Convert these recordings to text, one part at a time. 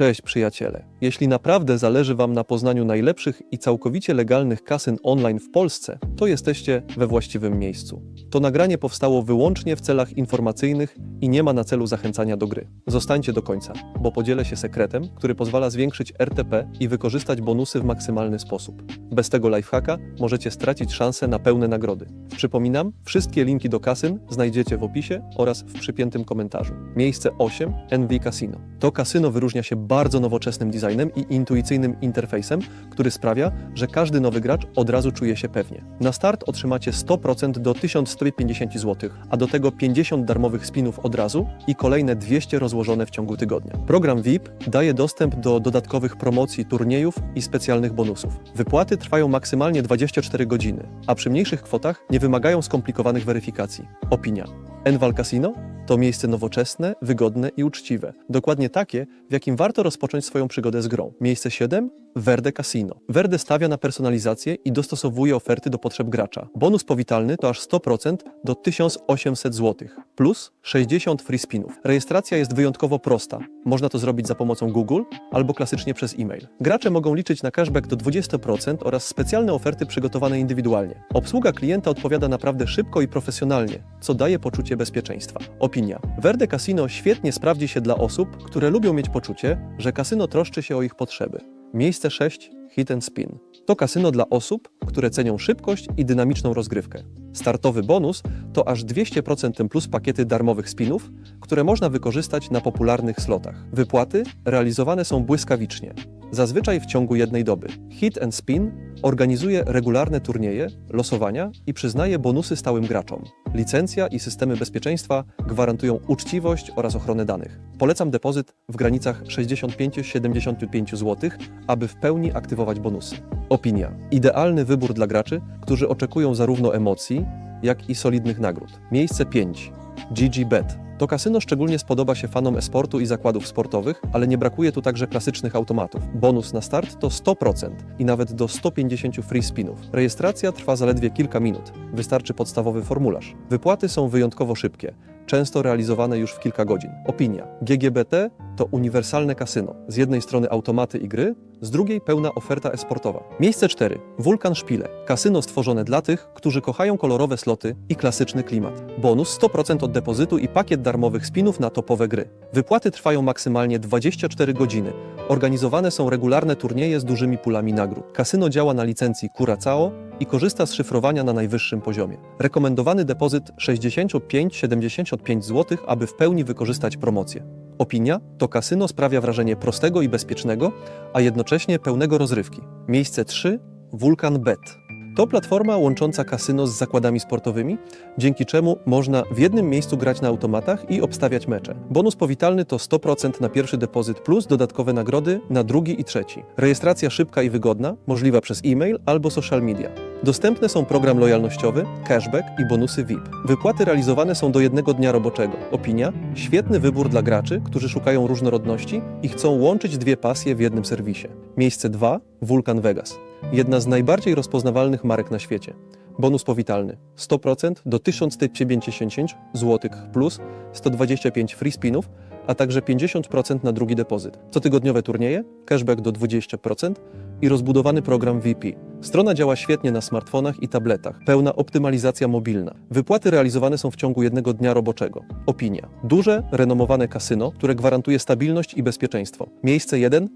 Cześć przyjaciele. Jeśli naprawdę zależy Wam na poznaniu najlepszych i całkowicie legalnych kasyn online w Polsce, to jesteście we właściwym miejscu. To nagranie powstało wyłącznie w celach informacyjnych i nie ma na celu zachęcania do gry. Zostańcie do końca, bo podzielę się sekretem, który pozwala zwiększyć RTP i wykorzystać bonusy w maksymalny sposób. Bez tego lifehacka możecie stracić szansę na pełne nagrody. Przypominam, wszystkie linki do kasyn znajdziecie w opisie oraz w przypiętym komentarzu. Miejsce 8 NV Casino. To kasyno wyróżnia się bardzo nowoczesnym designem i intuicyjnym interfejsem, który sprawia, że każdy nowy gracz od razu czuje się pewnie. Na start otrzymacie 100% do 1150 zł, a do tego 50 darmowych spinów od razu i kolejne 200 rozłożone w ciągu tygodnia. Program VIP daje dostęp do dodatkowych promocji, turniejów i specjalnych bonusów. Wypłaty trwają maksymalnie 24 godziny, a przy mniejszych kwotach nie wymagają skomplikowanych weryfikacji. Opinia. Enval Casino to miejsce nowoczesne, wygodne i uczciwe. Dokładnie takie, w jakim warto rozpocząć swoją przygodę z grą. Miejsce 7 Verde Casino. Verde stawia na personalizację i dostosowuje oferty do potrzeb gracza. Bonus powitalny to aż 100% do 1800 zł, plus 60 free spinów. Rejestracja jest wyjątkowo prosta. Można to zrobić za pomocą Google albo klasycznie przez e-mail. Gracze mogą liczyć na cashback do 20% oraz specjalne oferty przygotowane indywidualnie. Obsługa klienta odpowiada naprawdę szybko i profesjonalnie, co daje poczucie bezpieczeństwa. Opinia. Verde Casino świetnie sprawdzi się dla osób, które lubią mieć poczucie, że kasyno troszczy się o ich potrzeby. Miejsce 6 Hit and Spin. To kasyno dla osób, które cenią szybkość i dynamiczną rozgrywkę. Startowy bonus to aż 200% plus pakiety darmowych spinów, które można wykorzystać na popularnych slotach. Wypłaty realizowane są błyskawicznie, zazwyczaj w ciągu jednej doby. Hit and Spin organizuje regularne turnieje, losowania i przyznaje bonusy stałym graczom. Licencja i systemy bezpieczeństwa gwarantują uczciwość oraz ochronę danych. Polecam depozyt w granicach 65-75 zł, aby w pełni aktywować bonusy. Opinia. Idealny wybór dla graczy, którzy oczekują zarówno emocji, jak i solidnych nagród. Miejsce 5. GG Bet. To kasyno szczególnie spodoba się fanom esportu i zakładów sportowych, ale nie brakuje tu także klasycznych automatów. Bonus na start to 100% i nawet do 150 free spinów. Rejestracja trwa zaledwie kilka minut. Wystarczy podstawowy formularz. Wypłaty są wyjątkowo szybkie, często realizowane już w kilka godzin. Opinia. GGBT to uniwersalne kasyno. Z jednej strony automaty i gry, z drugiej pełna oferta esportowa. Miejsce 4. Wulkan Szpile. Kasyno stworzone dla tych, którzy kochają kolorowe sloty i klasyczny klimat. Bonus 100% od depozytu i pakiet darmowych spinów na topowe gry. Wypłaty trwają maksymalnie 24 godziny. Organizowane są regularne turnieje z dużymi pulami nagród. Kasyno działa na licencji Curaçao i korzysta z szyfrowania na najwyższym poziomie. Rekomendowany depozyt 65-75 zł, aby w pełni wykorzystać promocję. Opinia to kasyno sprawia wrażenie prostego i bezpiecznego, a jednocześnie pełnego rozrywki. Miejsce 3 Vulcan Bet. To platforma łącząca kasyno z zakładami sportowymi, dzięki czemu można w jednym miejscu grać na automatach i obstawiać mecze. Bonus powitalny to 100% na pierwszy depozyt plus dodatkowe nagrody na drugi i trzeci. Rejestracja szybka i wygodna, możliwa przez e-mail albo social media. Dostępne są program lojalnościowy, cashback i bonusy VIP. Wypłaty realizowane są do jednego dnia roboczego. Opinia? Świetny wybór dla graczy, którzy szukają różnorodności i chcą łączyć dwie pasje w jednym serwisie. Miejsce 2 Vulcan Vegas. Jedna z najbardziej rozpoznawalnych marek na świecie. Bonus powitalny 100% do 1150 zł plus 125 free spinów, a także 50% na drugi depozyt. Cotygodniowe turnieje, cashback do 20% i rozbudowany program VP. Strona działa świetnie na smartfonach i tabletach, pełna optymalizacja mobilna. Wypłaty realizowane są w ciągu jednego dnia roboczego. Opinia. Duże, renomowane kasyno, które gwarantuje stabilność i bezpieczeństwo. Miejsce 1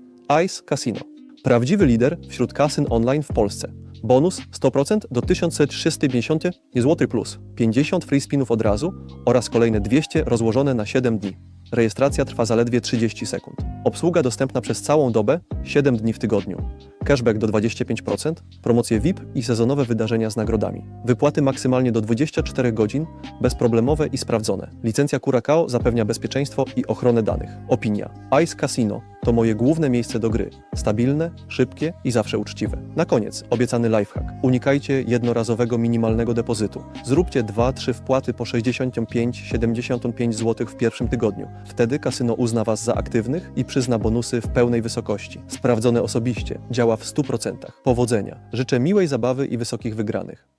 Ice Casino. Prawdziwy lider wśród kasyn online w Polsce. Bonus 100% do 1350 zł plus 50 free spinów od razu oraz kolejne 200 rozłożone na 7 dni. Rejestracja trwa zaledwie 30 sekund. Obsługa dostępna przez całą dobę, 7 dni w tygodniu. Cashback do 25%, promocje VIP i sezonowe wydarzenia z nagrodami. Wypłaty maksymalnie do 24 godzin, bezproblemowe i sprawdzone. Licencja Curacao zapewnia bezpieczeństwo i ochronę danych. Opinia. Ice Casino to moje główne miejsce do gry. Stabilne, szybkie i zawsze uczciwe. Na koniec obiecany lifehack. Unikajcie jednorazowego minimalnego depozytu. Zróbcie 2-3 wpłaty po 65-75 zł w pierwszym tygodniu. Wtedy kasyno uzna Was za aktywnych i przyzna bonusy w pełnej wysokości. Sprawdzone osobiście. Działa w 100%. Powodzenia. Życzę miłej zabawy i wysokich wygranych.